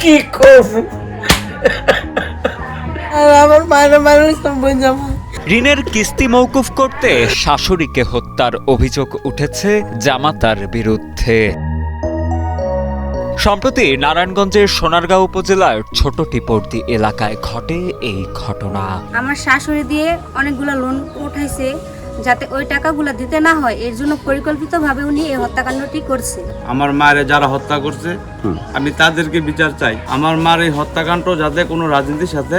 কি করব? আর আমার মায়ের ঋণের কিস্তি মৌকুফ করতে শাশুড়িকে হত্যার অভিযোগ উঠেছে জামাতার বিরুদ্ধে। সম্প্রতি নারায়ণগঞ্জের সোনারগাঁও উপজেলার ছোট টিপর্দি এলাকায় ঘটে এই ঘটনা। আমার শাশুড়ি দিয়ে অনেকগুলো লোন উঠাইছে। যাতে ওই টাকাগুলো দিতে না হয় এর জন্য পরিকল্পিতভাবে উনি এই হত্যাকাণ্ডটি করছে। আমার মায়ের যারা হত্যা করছে আমি তাদেরকে বিচার চাই। আমার মার এই হত্যাকাণ্ড যাতে কোনো রাজনীতির সাথে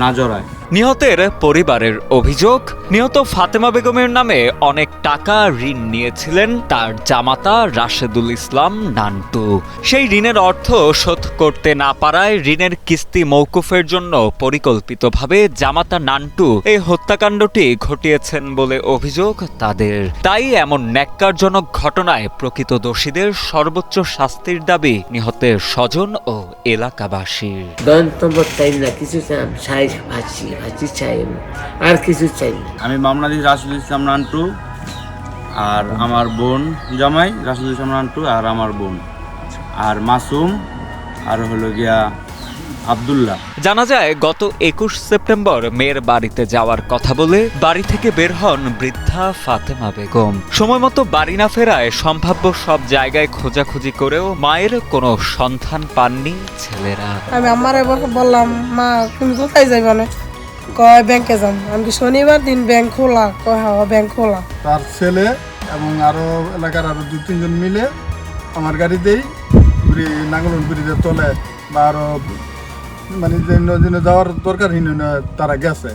না জড়ায়। নিহতের পরিবারের অভিযোগ, নিহত ফাতেমা বেগমের নামে অনেক টাকা ঋণ নিয়েছিলেন তার জামাতা রাশেদুল ইসলাম নান্টু। সেই ঋণের অর্থ শোধ করতে না পারায় ঋণের কিস্তি মৌকুফের জন্য পরিকল্পিতভাবে জামাতা নান্টু এই হত্যাকাণ্ডটি ঘটিয়েছেন বলে অভিযোগ তাদের। তাই এমন ন্যাক্কারজনক ঘটনায় প্রকৃত দোষীদের সর্বোচ্চ শাস্তির দাবি নিহতের স্বজন ও এলাকাবাসীর। কিছু ভাজি চাই আর কিছু চাই না। আমি মামলা দিই রাশিদুল ইসলাম নান্টু আর আমার বোন জামাই রাশিদুল ইসলাম নান্টু আর আমার বোন। আর মাসুম আর হলো গিয়া আবদুল্লাহ। জানা যায় গত একুশ সেপ্টেম্বর মেয়ের বাড়িতে যাওয়ার কথা বলে বাড়ি থেকে বের হন বৃদ্ধা ফাতেমা বেগম। সময় মতো বাড়ি না ফেরায় সম্ভাব্য সব জায়গায় খোঁজাখুঁজি করেও মায়ের কোনো সন্ধান পাননি ছেলেরা। আমি আমার বললাম মা তুমি কোথায় যাইবা না? কয় ব্যাংকে যান আমি শনিবার দিন ব্যাংক খোলা? কয় হ্যাঁ ব্যাংক খোলা। তার ছেলে এবং আরও এলাকার আরও দু, তিনজন মিলে আমার গাড়িতেই নাঙ্গলন ব্রিজের তলে, বা আরও মানে যাওয়ার দরকার তারা গেছে।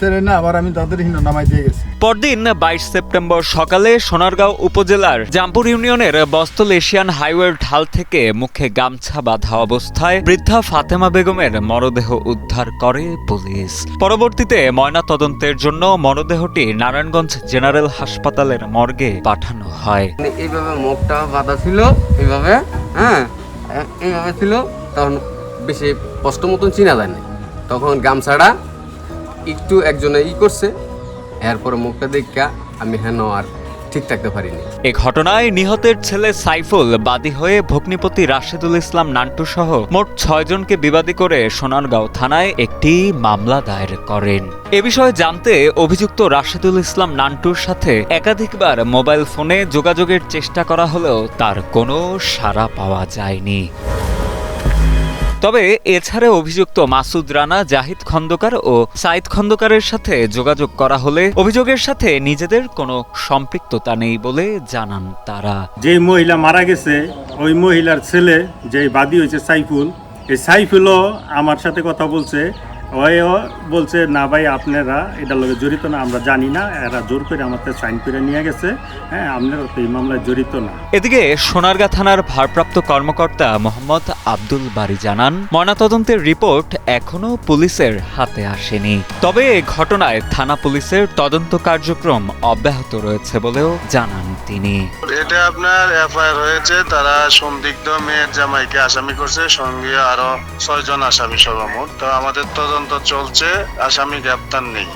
সেরে না আবার আমি তাদের হিন নামাই দিয়ে গেছি। পরদিন বাইশ সেপ্টেম্বর সকালে সোনারগাঁও উপজেলার জামপুর ইউনিয়নের বস্তল এশিয়ান হাইওয়ের ঢাল থেকে মুখে গামছা বাঁধা অবস্থায় বৃদ্ধা ফাতেমা বেগমের মরদেহ উদ্ধার করে পুলিশ। পরবর্তীতে ময়না তদন্তের জন্য মরদেহটি নারায়ণগঞ্জ জেনারেল হাসপাতালের মর্গে পাঠানো হয়। মানে এইভাবে মুখটা বাঁধা ছিল এইভাবে হ্যাঁ এইভাবে ছিল তখন বেশি স্পষ্ট মতন চিনা যায় না তখন গামছাটা একটু একজনে ই করছে, এরপরে মুখটা দেখা আমি হেন আর ঠিক থাকতে পারিনি। এ ঘটনায় নিহতের ছেলে সাইফুল বাদী হয়ে ভগ্নিপতি রাশেদুল ইসলাম নান্টু সহ মোট ছয়জনকে বিবাদী করে সোনারগাঁও থানায় একটি মামলা দায়ের করেন। এ বিষয়ে জানতে অভিযুক্ত রাশেদুল ইসলাম নান্টুর সাথে একাধিকবার মোবাইল ফোনে যোগাযোগের চেষ্টা করা হলেও তার কোনো সাড়া পাওয়া যায়নি। তবে এছাড়া অভিযুক্ত মাসুদ রানা, জাহিদ খন্দকার ও সাইদ খন্দকারের সাথে যোগাযোগ করা হলে অভিযোগের সাথে নিজেদের কোনো সম্পৃক্ততা নেই বলে জানান তারা। যে মহিলা মারা গেছে, ওই মহিলার ছেলে যে বাদী হয়েছে সাইফুল, এই সাইফুলও আমার সাথে কথা বলছে। ওইও বলছে না ভাই আপনারা এটার লগে জড়িত না আমরা জানি না এরা জোর করে আমাদের সাইন করে নিয়ে গেছে। হ্যাঁ আপনারা তো এই মামলায় জড়িত না। এদিকে সোনারগাঁ থানার ভারপ্রাপ্ত কর্মকর্তা মোহাম্মদ আব্দুল বারি জানান ময়নাতদন্তের রিপোর্ট এখনও পুলিশের হাতে আসেনি। তবে ঘটনায় থানা পুলিশের তদন্ত কার্যক্রম অব্যাহত রয়েছে বলেও জানান তিনি। এটা আপনার এফআইআর হয়েছে তারা সন্দিগ্ধ মেয়ের জামাইকে আসামি করছে সঙ্গে আরও ছয়জন আসামি সর্বমোট। তো আমাদের তদন্ত চলছে আসামি গ্রেপ্তার নেই।